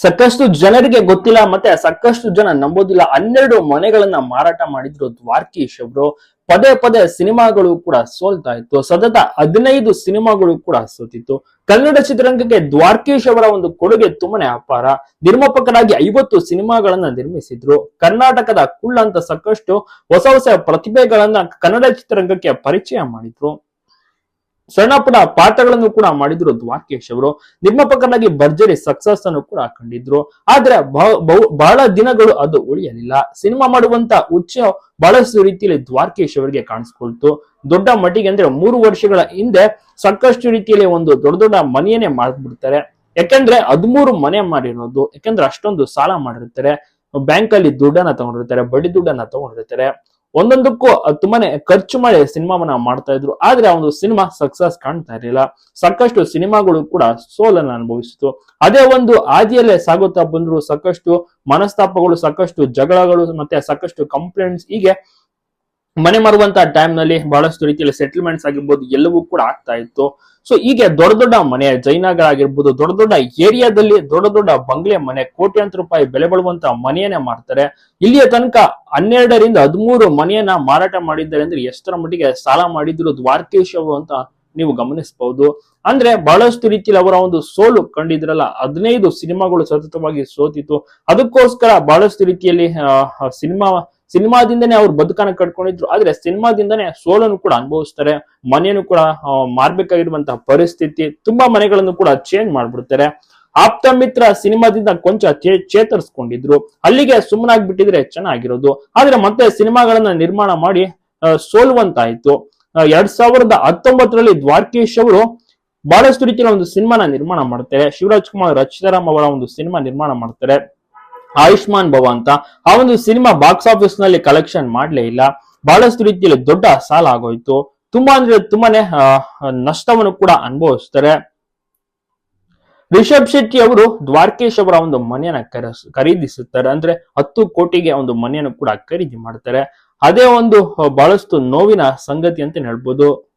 ಸಾಕಷ್ಟು ಜನರಿಗೆ ಗೊತ್ತಿಲ್ಲ ಮತ್ತೆ ಸಾಕಷ್ಟು ಜನ ನಂಬೋದಿಲ್ಲ. ಹನ್ನೆರಡು ಮನೆಗಳನ್ನ ಮಾರಾಟ ಮಾಡಿದ್ರು ದ್ವಾರ್ಕೀಶ್ ಅವರು. ಪದೇ ಪದೇ ಸಿನಿಮಾಗಳು ಕೂಡ ಸೋಲ್ತಾ ಇತ್ತು. ಸತತ ಹದಿನೈದು ಸಿನಿಮಾಗಳು ಕೂಡ ಸೋತಿತ್ತು. ಕನ್ನಡ ಚಿತ್ರರಂಗಕ್ಕೆ ದ್ವಾರ್ಕೀಶ್ ಅವರ ಒಂದು ಕೊಡುಗೆ ತುಂಬಾನೇ ಅಪಾರ. ನಿರ್ಮಾಪಕರಾಗಿ ಐವತ್ತು ಸಿನಿಮಾಗಳನ್ನ ನಿರ್ಮಿಸಿದ್ರು. ಕರ್ನಾಟಕದ ಕುಳ್ಳಂತ ಸಾಕಷ್ಟು ಹೊಸ ಹೊಸ ಪ್ರತಿಭೆಗಳನ್ನ ಕನ್ನಡ ಚಿತ್ರರಂಗಕ್ಕೆ ಪರಿಚಯ ಮಾಡಿದ್ರು. ಸಣ್ಣ ಪುಟ್ಟ ಪಾತ್ರಗಳನ್ನು ಕೂಡ ಮಾಡಿದ್ರು ದ್ವಾರಕೇಶ್ ಅವರು. ನಿರ್ಮಾಪಕರಾಗಿ ಭರ್ಜರಿ ಸಕ್ಸಸ್ ಅನ್ನು ಕೂಡ ಕಂಡಿದ್ರು. ಆದ್ರೆ ಬಹ- ಬಹು- ಬಹಳ ದಿನಗಳು ಅದು ಉಳಿಯಲಿಲ್ಲ. ಸಿನಿಮಾ ಮಾಡುವಂತ ಉಚ್ಚ ಬಹಳಷ್ಟು ರೀತಿಯಲ್ಲಿ ದ್ವಾರಕೇಶ್ ಅವರಿಗೆ ಕಾಣಿಸ್ಕೊಳ್ತು. ದೊಡ್ಡ ಮಟ್ಟಿಗೆ ಅಂದ್ರೆ ಮೂರು ವರ್ಷಗಳ ಹಿಂದೆ ಸಾಕಷ್ಟು ರೀತಿಯಲ್ಲಿ ಒಂದು ದೊಡ್ಡ ದೊಡ್ಡ ಮನೆಯನ್ನೇ ಮಾಡ್ಬಿಡ್ತಾರೆ. ಯಾಕಂದ್ರೆ ಹದಿಮೂರು ಮನೆ ಮಾಡಿರೋದು. ಯಾಕಂದ್ರೆ ಅಷ್ಟೊಂದು ಸಾಲ ಮಾಡಿರ್ತಾರೆ. ಬ್ಯಾಂಕ್ ಅಲ್ಲಿ ದುಡ್ಡನ್ನ ತಗೊಂಡಿರ್ತಾರೆ, ಬಡ್ಡಿ ದುಡ್ಡನ್ನ ತಗೊಂಡಿರ್ತಾರೆ. ಒಂದೊಂದಕ್ಕೂ ತುಂಬಾನೇ ಖರ್ಚು ಮಾಡಿ ಸಿನಿಮಾವನ್ನ ಮಾಡ್ತಾ ಇದ್ರು. ಆದ್ರೆ ಆ ಒಂದು ಸಿನಿಮಾ ಸಕ್ಸಸ್ ಕಾಣ್ತಾ ಇರಲಿಲ್ಲ. ಸಾಕಷ್ಟು ಸಿನಿಮಾಗಳು ಕೂಡ ಸೋಲನ್ನ ಅನುಭವಿಸಿತು. ಅದೇ ಒಂದು ಹಾದಿಯಲ್ಲೇ ಸಾಗುತ್ತಾ ಬಂದ್ರು ಸಾಕಷ್ಟು ಮನಸ್ತಾಪಗಳು, ಸಾಕಷ್ಟು ಜಗಳಗಳು, ಮತ್ತೆ ಸಾಕಷ್ಟು ಕಂಪ್ಲೇಂಟ್ಸ್ ಹೀಗೆ ಮನೆ ಮಾರುವಂತ ಟೈಮ್ನಲ್ಲಿ ಬಹಳಷ್ಟು ರೀತಿಯಲ್ಲಿ ಸೆಟಲ್ಮೆಂಟ್ಸ್ ಆಗಿರ್ಬೋದು ಎಲ್ಲವೂ ಕೂಡ ಆಗ್ತಾ ಇತ್ತು. ಸೊ ಹೀಗೆ ದೊಡ್ಡ ದೊಡ್ಡ ಮನೆ, ಜೈನಗಳಾಗಿರ್ಬೋದು, ದೊಡ್ಡ ದೊಡ್ಡ ಏರಿಯಾದಲ್ಲಿ ದೊಡ್ಡ ದೊಡ್ಡ ಬಂಗ್ಲೆ ಮನೆ, ಕೋಟ್ಯಾಂತರ ರೂಪಾಯಿ ಬೆಲೆ ಬಾಳುವಂತ ಮನೆಯನ್ನೇ ಮಾಡ್ತಾರೆ. ಇಲ್ಲಿಯ ತನಕ ಹನ್ನೆರಡರಿಂದ ಹದಿಮೂರು ಮನೆಯನ್ನ ಮಾರಾಟ ಮಾಡಿದ್ದಾರೆ ಅಂದ್ರೆ ಎಷ್ಟರ ಮಟ್ಟಿಗೆ ಸಾಲ ಮಾಡಿದ್ರು ದ್ವಾರಕೇಶ್ ಅಂತ ನೀವು ಗಮನಿಸಬಹುದು ಅಂದ್ರೆ ಬಹಳಷ್ಟು ರೀತಿಯಲ್ಲಿ ಅವರ ಒಂದು ಸೋಲು ಕಂಡಿದ್ರಲ್ಲ, ಹದಿನೈದು ಸಿನಿಮಾಗಳು ಸತತವಾಗಿ ಸೋತಿತ್ತು. ಅದಕ್ಕೋಸ್ಕರ ಬಹಳಷ್ಟು ರೀತಿಯಲ್ಲಿ ಸಿನಿಮಾ ಸಿನಿಮಾದಿಂದನೇ ಅವ್ರು ಬದುಕನ್ನ ಕಟ್ಕೊಂಡಿದ್ರು. ಆದ್ರೆ ಸಿನಿಮಾದಿಂದನೇ ಸೋಲನ್ನು ಕೂಡ ಅನುಭವಿಸ್ತಾರೆ. ಮನೆಯನ್ನು ಕೂಡ ಮಾರ್ಬೇಕಾಗಿರುವಂತಹ ಪರಿಸ್ಥಿತಿ ತುಂಬಾ ಮನೆಗಳನ್ನು ಕೂಡ ಚೇಂಜ್ ಮಾಡ್ಬಿಡ್ತಾರೆ. ಆಪ್ತ ಮಿತ್ರ ಸಿನಿಮಾದಿಂದ ಕೊಂಚ ಚೇತರಿಸ್ಕೊಂಡಿದ್ರು. ಅಲ್ಲಿಗೆ ಸುಮ್ಮನಾಗ್ಬಿಟ್ಟಿದ್ರೆ ಚೆನ್ನಾಗಿರೋದು. ಆದ್ರೆ ಮತ್ತೆ ಸಿನಿಮಾಗಳನ್ನ ನಿರ್ಮಾಣ ಮಾಡಿ ಸೋಲುವಂತಾಯ್ತು. ಎರಡ್ ಸಾವಿರದ ಹತ್ತೊಂಬತ್ತರಲ್ಲಿ ದ್ವಾರಕೀಶ್ ಅವರು ಬಹಳಷ್ಟು ರೀತಿಯ ಒಂದು ಸಿನಿಮಾನ ನಿರ್ಮಾಣ ಮಾಡ್ತಾರೆ. ಶಿವರಾಜ್ ಕುಮಾರ್, ರಚಿತಾರಾಮ್ ಅವರ ಒಂದು ಸಿನಿಮಾ ನಿರ್ಮಾಣ ಮಾಡ್ತಾರೆ. ಆಯುಷ್ಮಾನ್ ಭವ ಅಂತ. ಆ ಒಂದು ಸಿನಿಮಾ ಬಾಕ್ಸ್ ಆಫೀಸ್ನಲ್ಲಿ ಕಲೆಕ್ಷನ್ ಮಾಡ್ಲೇ ಇಲ್ಲ. ಬಹಳಷ್ಟು ರೀತಿಯಲ್ಲಿ ದೊಡ್ಡ ಸಾಲ ಆಗೋಯ್ತು. ತುಂಬಾ ಅಂದ್ರೆ ತುಂಬಾನೇ ನಷ್ಟವನ್ನು ಕೂಡ ಅನುಭವಿಸ್ತಾರೆ. ರಿಷಬ್ ಶೆಟ್ಟಿ ಅವರು ದ್ವಾರಕೇಶ್ ಅವರ ಒಂದು ಮನೆಯನ್ನ ಖರೀದಿಸುತ್ತಾರೆ. ಅಂದ್ರೆ ಹತ್ತು ಕೋಟಿಗೆ ಒಂದು ಮನೆಯನ್ನು ಕೂಡ ಖರೀದಿ ಮಾಡ್ತಾರೆ. ಅದೇ ಒಂದು, ಬಹಳಷ್ಟು ನೋವಿನ ಸಂಗತಿ ಅಂತ ಹೇಳ್ಬೋದು.